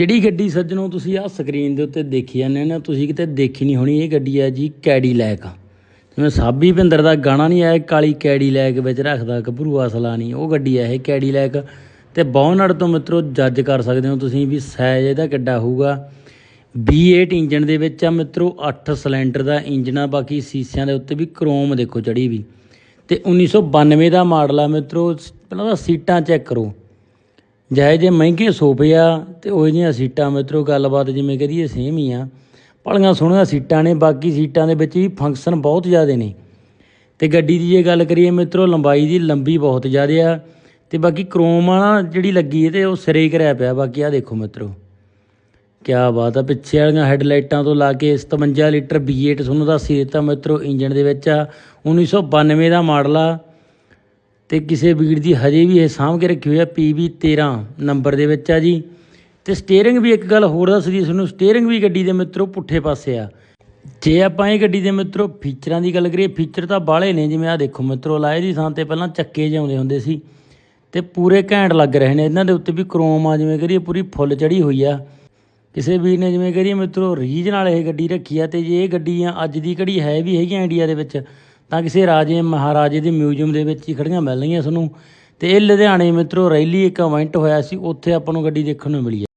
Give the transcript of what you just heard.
ਜਿਹੜੀ ਗੱਡੀ ਸੱਜਣੋ ਤੁਸੀਂ ਆਹ ਸਕਰੀਨ ਦੇ ਉੱਤੇ ਦੇਖੀ ਜਾਂਦੇ ਨਾ, ਤੁਸੀਂ ਕਿਤੇ ਦੇਖੀ ਨਹੀਂ ਹੋਣੀ ਇਹ ਗੱਡੀ ਹੈ ਜੀ ਕੈਡੀਲੈਕ ਜਿਵੇਂ ਸਾਬੀ ਭਿੰਦਰ ਦਾ ਗਾਣਾ ਨਹੀਂ ਆਇਆ, ਕਾਲੀ ਕੈਡੀਲੈਕ ਵਿੱਚ ਰੱਖਦਾ ਗੱਭਰੂ ਅਸਲਾ ਨਹੀਂ ਉਹ ਗੱਡੀ ਹੈ ਇਹ ਕੈਡੀਲੈਕ ਤੇ ਬੌਨਟ ਤੋਂ ਮਿੱਤਰੋ ਜੱਜ ਕਰ ਸਕਦੇ ਹੋ ਤੁਸੀਂ ਵੀ ਸਾਈਜ਼ ਇਹਦਾ ਕਿੱਡਾ ਹੋਊਗਾ। V8 ਇੰਜਨ ਦੇ ਵਿੱਚ ਆ ਮਿੱਤਰੋ 8 ਸਿਲੰਡਰ ਦਾ ਇੰਜਨ ਆ, ਬਾਕੀ ਸੀਸਿਆਂ ਦੇ ਉੱਤੇ ਵੀ ਕ੍ਰੋਮ ਦੇਖੋ ਚੜੀ ਵੀ। ਤੇ 1992 ਦਾ ਮਾਡਲ ਆ ਮਿੱਤਰੋ, ਪਹਿਲਾਂ ਤਾਂ ਸੀਟਾਂ ਚੈੱਕ ਕਰੋ। ਜਾਇ ਜੇ ਮਹਿੰਗੇ ਸੋਫੇ ਆ ਤੇ ਉਹ ਜਿਹੀਆਂ ਸੀਟਾਂ ਮਿੱਤਰੋ ਗੱਲਬਾਤ ਜਿਵੇਂ ਕਰੀਏ ਸੇਮ ਹੀ ਆ। ਭਲੀਆਂ ਸੋਹਣੀਆਂ ਸੀਟਾਂ ਨੇ, ਬਾਕੀ ਸੀਟਾਂ ਦੇ ਵਿੱਚ ਵੀ ਫੰਕਸ਼ਨ ਬਹੁਤ ਜ਼ਿਆਦੇ ਨੇ। ਤੇ ਗੱਡੀ ਦੀ ਜੇ ਗੱਲ ਕਰੀਏ ਮਿੱਤਰੋ ਲੰਬਾਈ ਦੀ ਲੰਬੀ ਬਹੁਤ ਜ਼ਿਆਦੇ ਆ। ਤੇ ਬਾਕੀ ਕ੍ਰੋਮ ਵਾਲਾ ਜਿਹੜੀ ਲੱਗੀ ਹੈ ਤੇ ਉਹ ਸਿਰੇ ਕਰਿਆ ਪਿਆ, ਬਾਕੀ ਆ ਦੇਖੋ ਮਿੱਤਰੋ ਕਿਆ ਬਾਤ ਆ, ਪਿੱਛੇ ਵਾਲੀਆਂ ਹੈਡਲਾਈਟਾਂ ਤੋਂ ਲਾ ਕੇ 57 ਲੀਟਰ V8 ਤੁਹਾਨੂੰ ਦੱਸੀ ਦਿੱਤਾ ਮਿੱਤਰੋ ਇੰਜਨ ਦੇ ਵਿੱਚ ਆ। 1992 ਦਾ ਮਾਡਲ ਆ। ਤੇ ਕਿਸੇ ਵੀਰ ਦੀ ਹਜੇ ਵੀ ਇਹ ਸਾਂਭ ਕੇ ਰੱਖੀ ਹੋਈ ਆ PB 13 ਨੰਬਰ ਦੇ ਵਿੱਚ ਆ ਜੀ। ਤੇ ਸਟੀਅਰਿੰਗ ਵੀ ਇੱਕ ਗੱਲ ਹੋਰ ਦੱਸਦੀ ਤੁਹਾਨੂੰ ਸਟੀਅਰਿੰਗ ਵੀ ਗੱਡੀ ਦੇ ਮਿੱਤਰੋ ਪੁੱਠੇ ਪਾਸੇ ਆ। ਜੇ ਆਪਾਂ ਇਹ ਗੱਡੀ ਦੇ ਮਿੱਤਰੋ ਫੀਚਰਾਂ ਦੀ ਗੱਲ ਕਰੀਏ ਫੀਚਰ ਤਾਂ ਬਾਹਲੇ ਨੇ, ਜਿਵੇਂ ਆ ਦੇਖੋ ਮਿੱਤਰੋ, ਲਾਏ ਦੀ ਥਾਂ ਤੇ ਪਹਿਲਾਂ ਚੱਕੇ ਜਿਉਂਦੇ ਹੁੰਦੇ ਸੀ। ਤੇ ਪੂਰੇ ਘੈਂਟ ਲੱਗ ਰਹੇ ਨੇ, ਇਹਨਾਂ ਦੇ ਉੱਤੇ ਵੀ ਕ੍ਰੋਮ ਆ, ਜਿਵੇਂ ਕਰੀਏ ਪੂਰੀ ਫੁੱਲ ਚੜੀ ਹੋਈ ਆ। ਕਿਸੇ ਵੀਰ ਨੇ ਜਿਵੇਂ ਕਰੀਏ ਮਿੱਤਰੋ ਰੀਜ ਨਾਲ ਇਹ ਗੱਡੀ ਰੱਖੀ ਆ, ਤੇ ਜੇ ਇਹ ਗੱਡੀਆਂ ਅੱਜ ਦੀ ਘੜੀ ਹੈ ਵੀ ਹੈਗੀਆਂ ਇੰਡੀਆ ਦੇ ਵਿੱਚ ਤਾਂ ਕਿਸੇ ਰਾਜੇ, ਮਹਾਰਾਜੇ ਦੇ ਮਿਊਜ਼ੀਅਮ ਦੇ ਵਿੱਚ ਹੀ ਖੜੀਆਂ ਮਿਲਣਗੀਆਂ ਤੁਹਾਨੂੰ ਤੇ ਇਹ ਲੁਧਿਆਣੇ ਮਿੱਤਰੋ, ਰੈਲੀ ਇੱਕ ਇਵੈਂਟ ਹੋਇਆ ਸੀ, ਉੱਥੇ ਆਪਾਂ ਨੂੰ ਗੱਡੀ ਦੇਖਣ ਨੂੰ ਮਿਲੀ ਆ